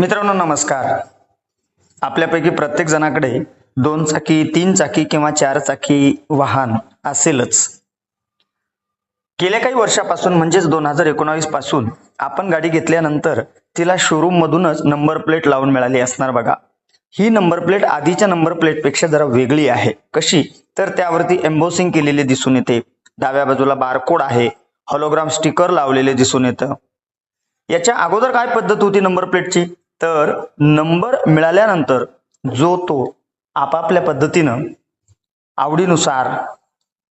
मित्रांनो नमस्कार. आपल्यापैकी प्रत्येक जणाकडे दोन चाकी तीन चाकी किंवा चार चाकी वाहन असेलच. गेल्या काही वर्षापासून म्हणजेच दोन हजार एकोणावीसपासून आपण गाडी घेतल्यानंतर तिला शोरूम मधूनच नंबर प्लेट लावून मिळाली असणार बघा. ही नंबर प्लेट आधीच्या नंबर प्लेटपेक्षा जरा वेगळी आहे. कशी? तर त्यावरती एम्बोसिंग केलेली दिसून येते. डाव्या बाजूला बारकोड आहे. हॉलोग्राम स्टिकर लावलेले दिसून येतं. याच्या अगोदर काय पद्धत होती नंबर प्लेटची तर नंबर मिळाल्यानंतर जो तो आपापल्या पद्धतीनं आवडीनुसार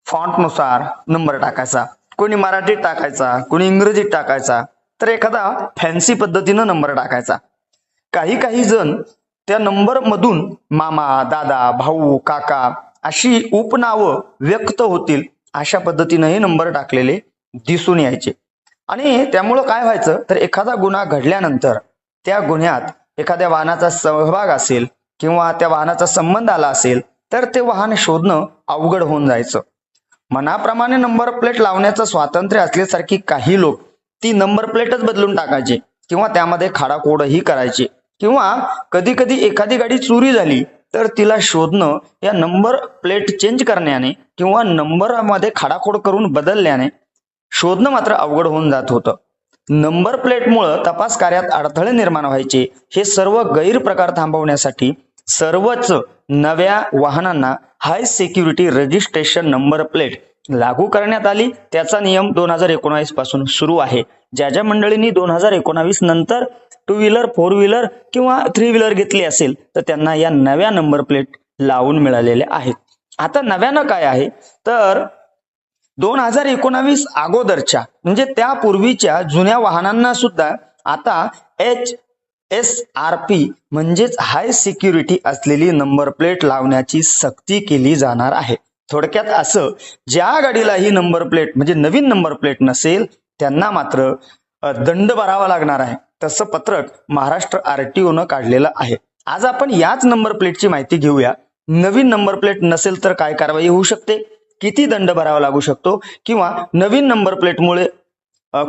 फॉन्टनुसार नंबर टाकायचा. कोणी मराठीत टाकायचा कोणी इंग्रजीत टाकायचा तर एखादा फॅन्सी पद्धतीनं नंबर टाकायचा. काही काही जण त्या नंबर मधून मामा दादा भाऊ काका अशी उपनावं व्यक्त होतील अशा पद्धतीनं हे नंबर टाकलेले दिसून यायचे. आणि त्यामुळं काय व्हायचं तर एखादा गुन्हा घडल्यानंतर त्या गुन्ह्यात एखाद्या वाहनाचा सहभाग असेल किंवा त्या वाहनाचा संबंध आला असेल तर ते वाहन शोधणं अवघड होऊन जायचं. मनाप्रमाणे नंबर प्लेट लावण्याचं स्वातंत्र्य असल्यासारखी काही लोक ती नंबर प्लेटच बदलून टाकायचे किंवा त्यामध्ये खाडाखोडही करायचे. किंवा कधी कधी एखादी गाडी चोरी झाली तर तिला शोधणं या नंबर प्लेट चेंज करण्याने किंवा नंबरमध्ये खाडाखोड करून बदलल्याने शोधणं मात्र अवघड होऊन जात होतं. नंबर प्लेटमुळं तपास कार्यात अडथळे निर्माण व्हायचे. हे सर्व गैरप्रकार थांबवण्यासाठी सर्वच नव्या वाहनांना high security registration number plate लागू करण्यात आली. त्याचा नियम दोन हजार एकोणावीसपासून सुरू आहे. ज्या ज्या मंडळींनी दोन हजार एकोणावीस नंतर टू व्हीलर फोर व्हीलर किंवा थ्री व्हीलर घेतली असेल तर त्यांना या नव्या नंबर प्लेट लावून मिळालेल्या आहेत. आता नव्यानं काय आहे? तर दोन हजार एकोणावीस अगोदरच्या म्हणजे त्यापूर्वीच्या जुन्या वाहनांना सुद्धा आता एच एस आर पी म्हणजेच हाय सिक्युरिटी असलेली नंबर प्लेट लावण्याची सक्ती केली जाणार आहे. थोडक्यात असं ज्या गाडीला ही नंबर प्लेट म्हणजे नवीन नंबर प्लेट नसेल त्यांना मात्र दंड भरावा लागणार आहे. तसं पत्रक महाराष्ट्र आरटीओनं काढलेलं आहे. आज आपण याच नंबर प्लेटची माहिती घेऊया. नवीन नंबर प्लेट नसेल तर काय कारवाई होऊ शकते? किती दंड भरावा लागू शकतो? किंवा नवीन नंबर प्लेटमुळे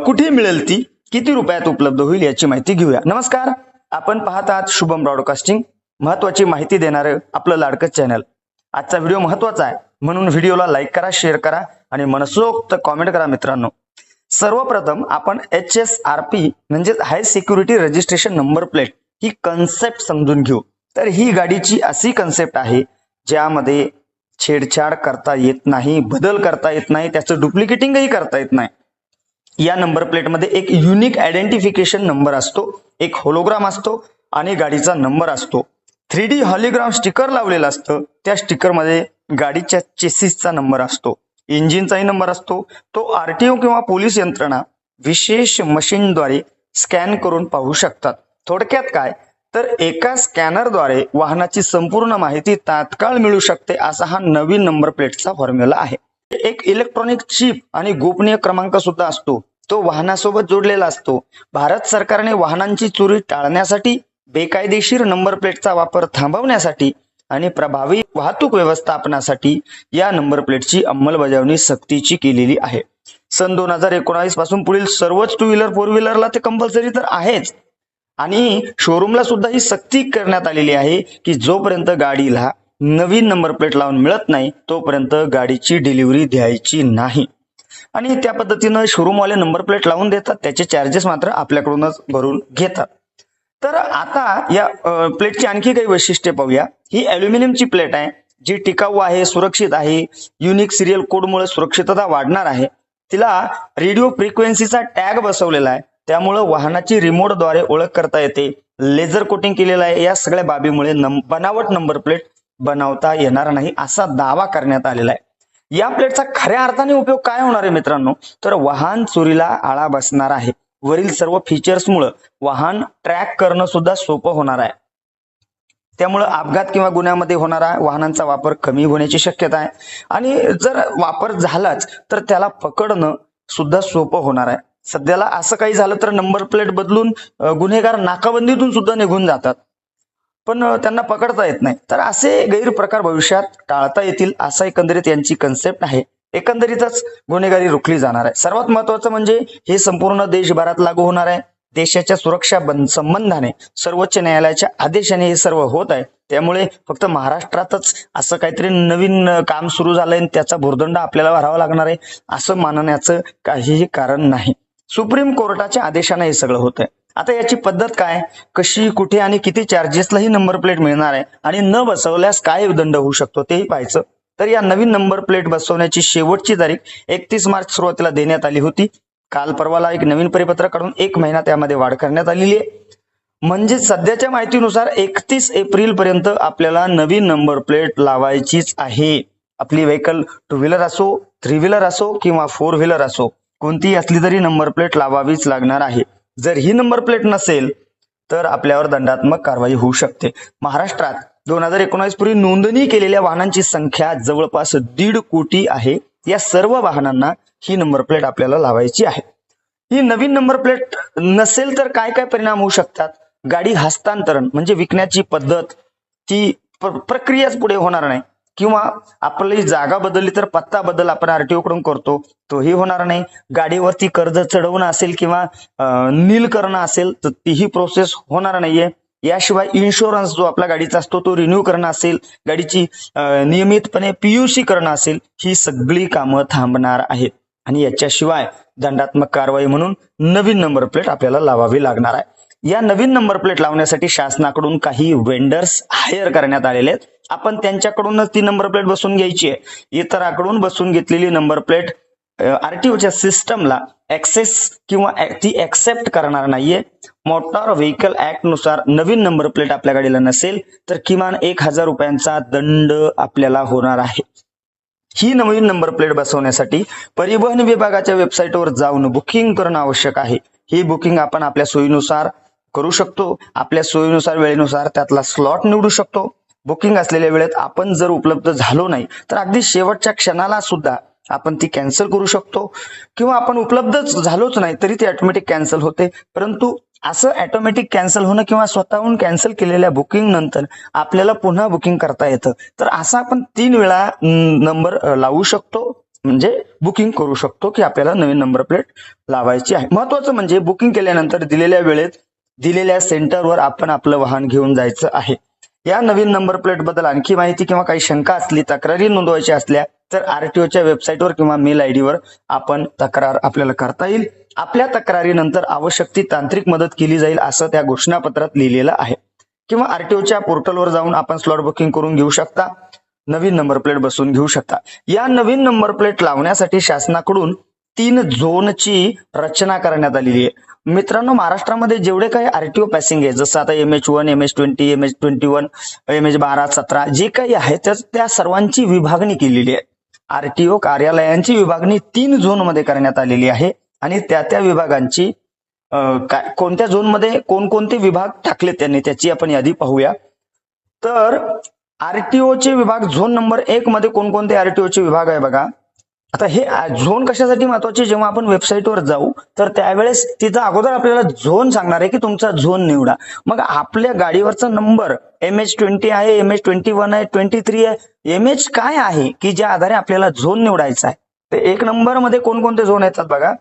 कुठे मिळेल ती? किती रुपयात उपलब्ध होईल याची माहिती घेऊया. नमस्कार. आपण पाहत आहात शुभम ब्रॉडकास्टिंग महत्वाची माहिती देणारं आपलं लाडकं चॅनल आजचा व्हिडिओ महत्त्वाचा आहे. म्हणून व्हिडिओला लाईक करा शेअर करा आणि मनसोक्त कॉमेंट करा मित्रांनो. सर्वप्रथम आपण एच एस आर पी म्हणजेच high security registration number plate ही कन्सेप्ट समजून घेऊ. तर ही गाडीची अशी कन्सेप्ट आहे ज्यामध्ये छेडछाड करता येत नाही बदल करता येत नाही त्याचं डुप्लिकेटिंगही करता येत नाही. या नंबर प्लेटमध्ये एक युनिक आयडेंटिफिकेशन नंबर असतो एक होलोग्राम असतो आणि गाडीचा नंबर असतो. थ्री डी हॉलिग्राम स्टिकर लावलेलं असतं त्या स्टिकरमध्ये गाडीच्या चेसिसचा नंबर असतो. इंजिनचाही नंबर असतो. तो आरटीओ किंवा पोलीस यंत्रणा विशेष मशीनद्वारे स्कॅन करून पाहू शकतात. थोडक्यात काय? तर एका स्कॅनरद्वारे वाहनाची संपूर्ण माहिती तात्काळ मिळू शकते असा हा नवीन नंबर प्लेटचा फॉर्म्युला आहे. एक इलेक्ट्रॉनिक चिप आणि गोपनीय क्रमांक सुद्धा असतो. तो वाहनासोबत जोडलेला असतो. भारत सरकारने वाहनांची चोरी टाळण्यासाठी बेकायदेशीर नंबर प्लेटचा वापर थांबवण्यासाठी आणि प्रभावी वाहतूक व्यवस्थापनासाठी या नंबर प्लेटची अंमलबजावणी सक्तीची केलेली आहे. सन दोन हजार एकोणावीसपासून पुढील सर्वच टू व्हीलर फोर व्हीलरला ते कंपल्सरी तर आहेच. आणि शोरूमला सुद्धा ही सक्ती करण्यात आलेली आहे की जोपर्यंत गाडीला नवीन नंबर प्लेट लावून मिळत नाही तोपर्यंत गाडीची डिलिव्हरी द्यायची नाही. आणि त्या पद्धतीनं शोरूमवाले नंबर प्लेट लावून देतात त्याचे चार्जेस मात्र आपल्याकडूनच भरून घेतात. तर आता या प्लेटची आणखी काही वैशिष्ट्ये पाहूया. ही अल्युमिनियमची प्लेट आहे जी टिकाऊ आहे सुरक्षित आहे युनिक सिरियल कोडमुळे सुरक्षितता वाढणार आहे. तिला रेडिओ फ्रिक्वेन्सीचा टॅग बसवलेला आहे. त्यामुळं वाहनाची रिमोटद्वारे ओळख करता येते. लेझर कोटिंग केलेलं आहे. या सगळ्या बाबीमुळे नम, बनावट नंबर प्लेट बनवता येणार नाही असा दावा करण्यात आलेला आहे. या प्लेटचा खऱ्या अर्थाने उपयोग काय होणार आहे मित्रांनो? तर वाहन चोरीला आळा बसणार आहे. वरील सर्व फीचर्समुळं वाहन ट्रॅक करणं सुद्धा सोपं होणार आहे. त्यामुळं अपघात किंवा गुन्ह्यामध्ये होणारा वाहनांचा वापर कमी होण्याची शक्यता आहे. आणि जर वापर झालाच तर त्याला पकडणं सुद्धा सोपं होणार आहे. सध्याला असं काही झालं तर नंबर प्लेट बदलून गुन्हेगार नाकाबंदीतून सुद्धा निघून जातात. पण त्यांना पकडता येत नाही. तर असे गैरप्रकार भविष्यात टाळता येतील असा एकंदरीत यांची कन्सेप्ट आहे. एकंदरीतच गुन्हेगारी रोखली जाणार आहे. सर्वात महत्वाचं म्हणजे हे संपूर्ण देशभरात लागू होणार आहे. देशाच्या सुरक्षा संबंधाने सर्वोच्च न्यायालयाच्या आदेशाने हे सर्व होत आहे. त्यामुळे फक्त महाराष्ट्रातच असं काहीतरी नवीन काम सुरू झालंय आणि त्याचा भुर्दंड आपल्याला भरावा लागणार आहे असं मानण्याचं काहीही कारण नाही. सुप्रीम कोर्टाच्या आदेशाने हे सगळं होतंय. आहे आता याची पद्धत काय? कशी कुठे आणि किती चार्जेसला ही नंबर प्लेट मिळणार आहे आणि न बसवल्यास काय दंड होऊ शकतो तेही पाहायचं. तर या नवीन नंबर प्लेट बसवण्याची शेवटची तारीख एकतीस मार्च सुरुवातीला देण्यात आली होती. काल परवाला एक नवीन परिपत्रक काढून एक महिना त्यामध्ये वाढ करण्यात आलेली आहे. म्हणजे सध्याच्या माहितीनुसार एकतीस एप्रिल पर्यंत आपल्याला नवीन नंबर प्लेट लावायचीच आहे. आपली व्हेकल टू व्हीलर असो थ्री व्हीलर असो किंवा फोर व्हीलर असो. कोणतीही असली तरी नंबर प्लेट लावावीच लागणार आहे. जर ही नंबर प्लेट नसेल तर आपल्यावर दंडात्मक कारवाई होऊ शकते. महाराष्ट्रात दोन हजार एकोणावीस पूर्वी नोंदणी केलेल्या वाहनांची संख्या जवळपास दीड कोटी आहे. या सर्व वाहनांना ही नंबर प्लेट आपल्याला लावायची आहे. ही नवीन नंबर प्लेट नसेल तर काय काय परिणाम होऊ शकतात? गाडी हस्तांतरण म्हणजे विकण्याची पद्धत ती प्र- प्रक्रियाच पुढे होणार नाही. किंवा आपली जागा बदलली तर पत्ता बदल आपण आरटीओ कडून करतो. तोही होणार नाही. गाडीवरती कर्ज चढवणं असेल किंवा नील करणं असेल तर तीही प्रोसेस होणार नाहीये. याशिवाय इन्शुरन्स जो आपल्या गाडीचा असतो तो रिन्यू करणं असेल गाडीची नियमितपणे पीयूसी करणं असेल ही सगळी कामं थांबणार आहेत. आणि याच्याशिवाय दंडात्मक कारवाई म्हणून नवीन नंबर प्लेट आपल्याला लावावी लागणार आहे. या नवीन नंबर प्लेट लावण्यासाठी शासनाकडून काही वेंडर्स हायर करण्यात आलेले आहेत. आपण त्यांच्याकडूनच ती नंबर प्लेट बसून घ्यायची आहे. इतराकडून बसून घेतलेली नंबर प्लेट आरटीओच्या सिस्टमला ऍक्सेस किंवा ती ऍक्सेप्ट करणार नाहीये. मोटार व्हेकल ऍक्टनुसार नवीन नंबर प्लेट आपल्या गाडीला नसेल तर किमान एक हजार रुपयांचा दंड आपल्याला होणार आहे. ही नवीन नंबर प्लेट बसवण्यासाठी परिवहन विभागाच्या वेबसाईटवर जाऊन बुकिंग करणं आवश्यक आहे. ही बुकिंग आपण आपल्या सोयीनुसार करू शकतो. आपल्या सोयीनुसार वेळेनुसार त्यातला स्लॉट निवडू शकतो. बुकिंग असलेल्या वेळेत आपण जर उपलब्ध झालो नाही तर अगदी शेवटच्या क्षणाला सुद्धा आपण ती कॅन्सल करू शकतो. किंवा आपण उपलब्धच झालोच नाही तरी ती ऑटोमॅटिक कॅन्सल होते. परंतु असं ऑटोमॅटिक कॅन्सल होणं किंवा स्वतःहून कॅन्सल केलेल्या बुकिंग नंतर आपल्याला पुन्हा बुकिंग करता येतं. तर असं आपण तीन वेळा नंबर लावू शकतो. म्हणजे बुकिंग करू शकतो की आपल्याला नवीन नंबर प्लेट लावायची आहे. महत्वाचं म्हणजे बुकिंग केल्यानंतर दिलेल्या वेळेत दिलेल्या सेंटरवर आपण आपलं वाहन घेऊन जायचं आहे. या नवीन नंबर प्लेटबद्दल आणखी माहिती किंवा काही शंका असली तक्रारी नोंदवायची असल्या तर आरटीओच्या वेबसाईटवर किंवा मेल आयडीवर आपण तक्रार आपल्याला करता येईल. आपल्या तक्रारीनंतर आवश्यक ती तांत्रिक मदत केली जाईल असं त्या घोषणापत्रात लिहिलेलं आहे. किंवा आरटीओच्या पोर्टलवर जाऊन आपण स्लॉट बुकिंग करून घेऊ शकता. नवीन नंबर प्लेट बसवून घेऊ शकता. या नवीन नंबर प्लेट लावण्यासाठी शासनाकडून तीन झोनची रचना करण्यात आलेली आहे. मित्रांनो महाराष्ट्रामध्ये जेवढे काही आरटीओ पॅसिंग आहे जसं आता M H one M H twenty M H twenty one M H बारा सतरा जे काही आहे तर त्या सर्वांची विभागणी केलेली आहे. आरटीओ कार्यालयांची विभागणी तीन झोनमध्ये करण्यात आलेली आहे आणि त्या त्या विभागांची काय कोणत्या झोनमध्ये कोणकोणते विभाग टाकले त्यांनी त्याची आपण यादी पाहूया. तर आरटीओचे विभाग झोन नंबर एक मध्ये कोणकोणते आरटीओचे विभाग आहे बघा. आता हे झोन कशासाठी महत्त्वाचे जेव्हा आपण वेबसाईटवर जाऊ तर त्यावेळेस तिथं अगोदर आपल्याला झोन सांगणार आहे की तुमचा झोन निवडा मग आपल्या गाडीवरचा नंबर एम एच ट्वेंटी आहे एम एच ट्वेंटी वन आहे ट्वेंटी थ्री आहे एम एच काय आहे की ज्या आधारे आपल्याला झोन निवडायचा आहे तर एक नंबरमध्ये कोणकोणते झोन येतात बघा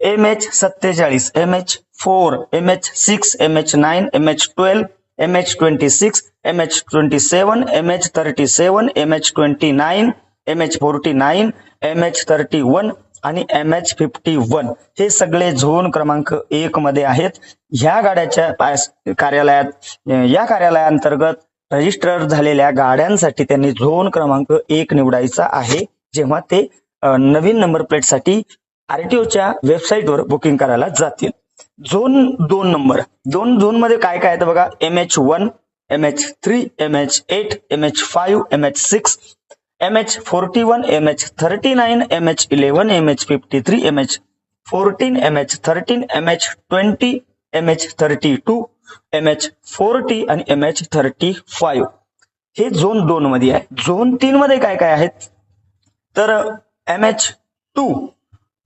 एम एच सत्तेचाळीस M H four M H six M H nine M H twelve M H twenty six M H twenty seven M H thirty seven M H twenty nine M H forty nine M H thirty one आणि M H fifty one हे सगळे zone क्रमांक एक मध्ये आहेत. ह्या गाड्याच्या कार्यालयात या कार्यालयाअंतर्गत रजिस्टर झालेल्या गाड्यांसाठी त्यांनी झोन क्रमांक एक निवडायचा आहे. जेव्हा ते नवीन नंबर प्लेटसाठी आरटीओच्या वेबसाईटवर बुकिंग करायला जातील. झोन दोन नंबर. दोन झोनमध्ये काय काय आहेत बघा? M H one M H three M H eight M H five M H six M H forty one M H thirty nine M H eleven M H fifty three M H fourteen M H thirteen M H twenty M H thirty two M H forty आणि M H thirty five हे zone दोन मध्ये आहे. Zone तीन मध्ये काय काय आहेत? तर M H two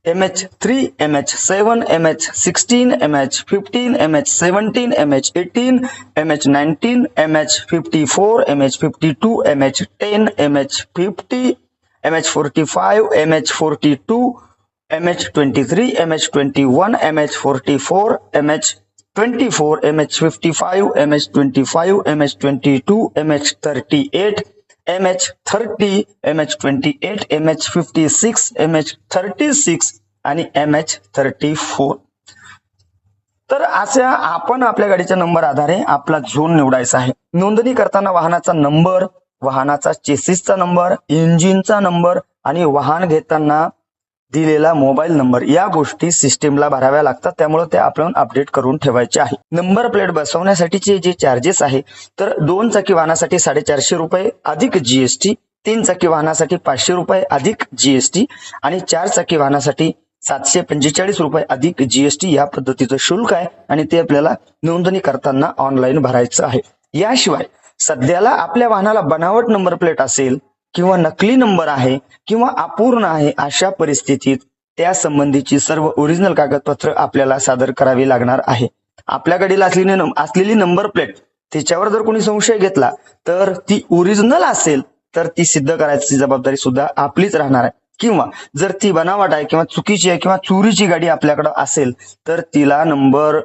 MH3, MH7, MH16, MH15, MH17, MH18, MH19, MH54, MH52, MH10, MH50, MH45, MH42, MH23, MH21, MH44, MH24, MH55, MH25, MH22, MH38, M H fifty four M H fifty two M H ten M H fifty M H forty five M H forty two M H twenty three M H twenty one M H forty four M H twenty four M H fifty five M H twenty five M H twenty two M H thirty M H twenty eight M H fifty six M H thirty six आणि M H thirty four तर अशा आपण आपल्या गाडीच्या number आधारे आपला zone निवडायचा आहे. नोंदणी करताना वाहनाचा नंबर वाहनाचा चेसिसचा नंबर इंजिनचा नंबर आणि वाहन घेताना दिलेला मोबाईल नंबर या गोष्टी सिस्टीमला भराव्या लागतात त्यामुळे ते आपण अपडेट करून ठेवायचे आहे. नंबर प्लेट बसवण्यासाठीचे जे चार्जेस आहे तर दोन चाकी वाहनासाठी साडेचारशे रुपये अधिक जीएसटी तीन चाकी वाहनासाठी पाचशे रुपये अधिक जीएसटी आणि चार चाकी वाहनासाठी सातशे पंचेचाळीस रुपये अधिक जीएसटी या पद्धतीचं शुल्क आहे आणि ते आपल्याला नोंदणी करताना ऑनलाईन भरायचं आहे. याशिवाय सध्याला आपल्या वाहनाला बनावट नंबर प्लेट असेल किंवा नकली नंबर आहे किंवा अपूर्ण आहे अशा परिस्थितीत त्या संबंधीची सर्व ओरिजिनल कागदपत्र आपल्याला सादर करावी लागणार आहे. आपल्या गाडीला असलेली असलेली नंबर प्लेट त्याच्यावर जर कोणी संशय घेतला तर ती ओरिजिनल असेल तर ती सिद्ध करायची जबाबदारी सुद्धा आपलीच राहणार आहे. किंवा जर ती बनावट आहे किंवा चुकीची आहे किंवा चोरीची गाडी आपल्याकडे असेल तर तिला नंबर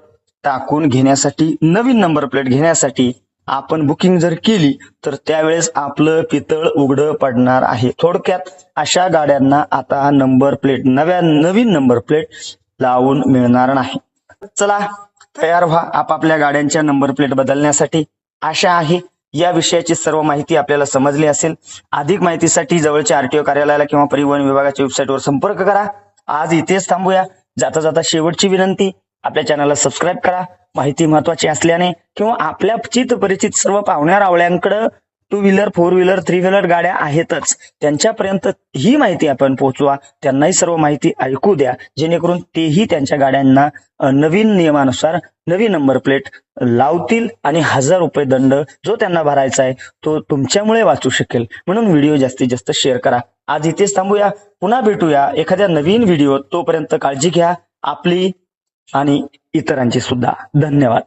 टाकून घेण्यासाठी नवीन नंबर प्लेट घेण्यासाठी आपण बुकिंग जर केली तर त्यावेळेस आपलं पितळ उघडं पडणार आहे. थोडक्यात अशा गाड्यांना आता नंबर प्लेट नव्या नवीन नंबर प्लेट लावून मिळणार नाही. चला तयार व्हा आपापल्या गाड्यांच्या नंबर प्लेट बदलण्यासाठी. आशा आहे या विषयाची सर्व माहिती आपल्याला समजली असेल. अधिक माहितीसाठी जवळच्या आरटीओ कार्यालयाला किंवा परिवहन विभागाच्या वेबसाईटवर संपर्क करा. आज इथेच थांबूया. जाता जाता शेवटची विनंती आपल्या चॅनलला सबस्क्राईब करा. माहिती महत्वाची असल्याने किंवा आपल्या चित परिचित सर्व पाहुण्या रावळ्यांकडे two wheeler four wheeler three wheeler गाड्या आहेतच. त्यांच्यापर्यंत ही माहिती आपण पोहोचवा. त्यांनाही सर्व माहिती ऐकू द्या. जेणेकरून तेही त्यांच्या गाड्यांना नवीन नियमानुसार नवीन नंबर प्लेट लावतील आणि हजार रुपये दंड जो त्यांना भरायचा आहे तो तुमच्यामुळे वाचू शकेल. म्हणून व्हिडिओ जास्तीत जास्त शेअर करा. आज इथेच थांबूया. पुन्हा भेटूया. एखाद्या नवीन व्हिडिओ तोपर्यंत काळजी घ्या. आपली आणि इतरांचे सुद्धा धन्यवाद.